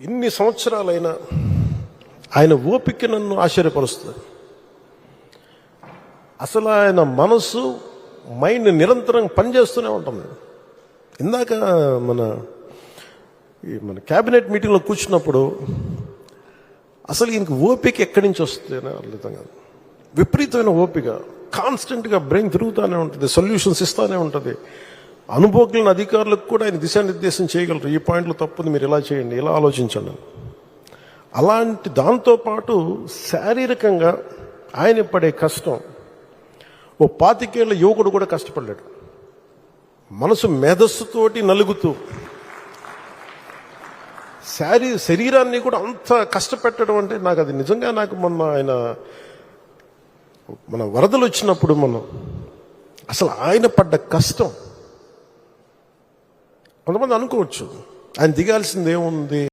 ఇన్ని సంవత్సరాలైనా ఆయన ఓపిక నన్ను ఆశ్చర్యపరుస్తుంది. అసలు ఆయన మనసు మైండ్ నిరంతరం పనిచేస్తూనే ఉంటుంది. ఇందాక మన ఈ మన క్యాబినెట్ మీటింగ్లో కూర్చున్నప్పుడు అసలు ఈయనకి ఓపిక ఎక్కడి నుంచి వస్తుందని అర్థం కాదు. విపరీతమైన ఓపిక. కాన్స్టెంట్గా బ్రెయిన్ తిరుగుతూనే ఉంటుంది సొల్యూషన్స్ ఇస్తూనే ఉంటుంది. అనుభవజ్ఞులైన అధికారులకు కూడా ఆయన దిశానిర్దేశం చేయగలరు. ఈ పాయింట్లు తప్పుంది మీరు ఇలా చేయండి ఇలా ఆలోచించండి. అలాంటి దాంతోపాటు శారీరకంగా ఆయన పడే కష్టం ఓ పాతికేళ్ళ యువకుడు కూడా కష్టపడ్డాడు. మనసు మేధస్సుతోటి నలుగుతూ శారీ శరీరాన్ని కూడా అంత కష్టపెట్టడం అంటే నాకు అది నిజంగా నాకు మొన్న ఆయన మన వరదలు వచ్చినప్పుడు మనం అసలు ఆయన పడ్డ కష్టం కొంతమంది అనుకోవచ్చు. ఆయన దిగాల్సింది ఏముంది